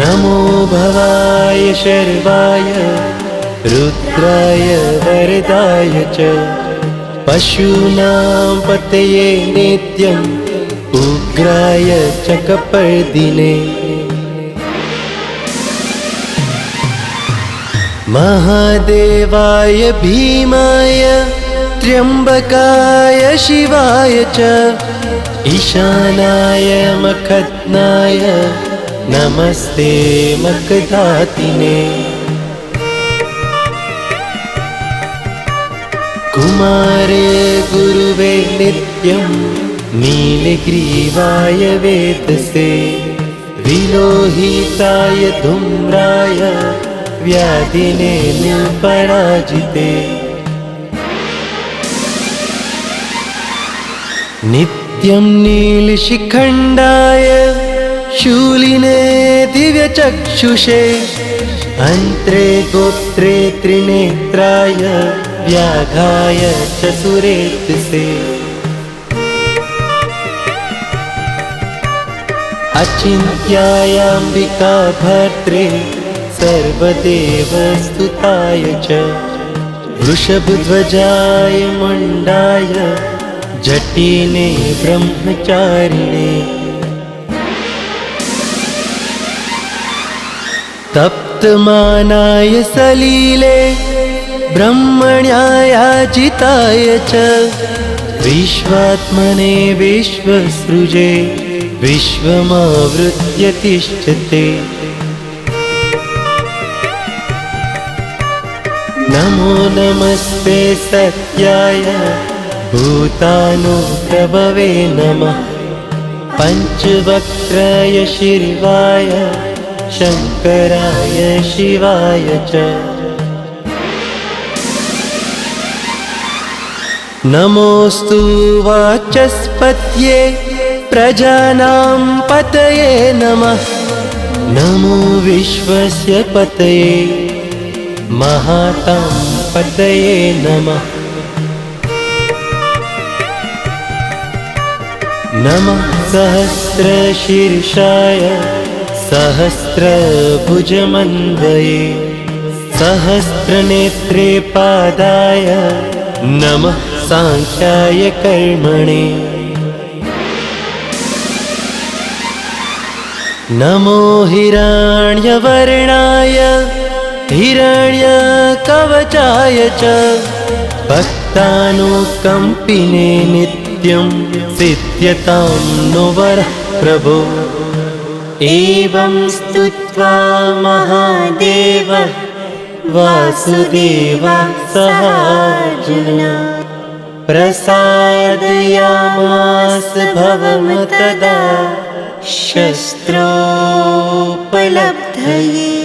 नमो भवाय शर्वाय रुद्राय वरदाय च पशूनां पतये नित्यम् उग्राय च कपर्दिने महादेवाय भीमाय त्र्यम्बकाय शिवाय च ईशानाय मखत्नाय नमस्ते मकधातिने कुमारे गुरुवे नित्यं नीलग्रीवाय वेदसे विलोहिताय धूम्राय व्याधिने निपराजिते नित्यं नीलशिखण्डाय शूलिने दिव्यचक्षुषे अन्त्रे गोत्रे त्रिनेत्राय व्याघाय च सुरेतसे अचिन्त्यायाम्बिका भर्त्रे सर्वदेवस्तुताय च वृषभध्वजाय मण्डाय जटिने ब्रह्मचारिणे। तप्तमानाय सलीले ब्रह्मण्यायाजिताय च। विश्वात्मने विश्वसृजे विश्वमावृत्य तिष्ठते। नमो नमस्ते सत्याय भूतानुप्रभवे नमः। पञ्चवक्त्राय शिवाय शङ्कराय शिवाय च। नमोऽस्तु वाचस्पत्ये प्रजानां पतये नमः। नमो विश्वस्य पतये महातां पतये नमः नमः सहस्रशीर्षाय सहस्रभुजमन्वये सहस्रनेत्रे पादाय नमः साङ्ख्याय कर्मणे। नमो हिरण्यवर्णाय हिरण्यकवचाय च भक्तानुकम्पिने नित्यं सिद्ध्यतां नो वरः प्रभो। एवं स्तुत्वा महादेव वासुदेवा सहार्जुना। प्रसादयामास तदा शस्त्रोपलब्धये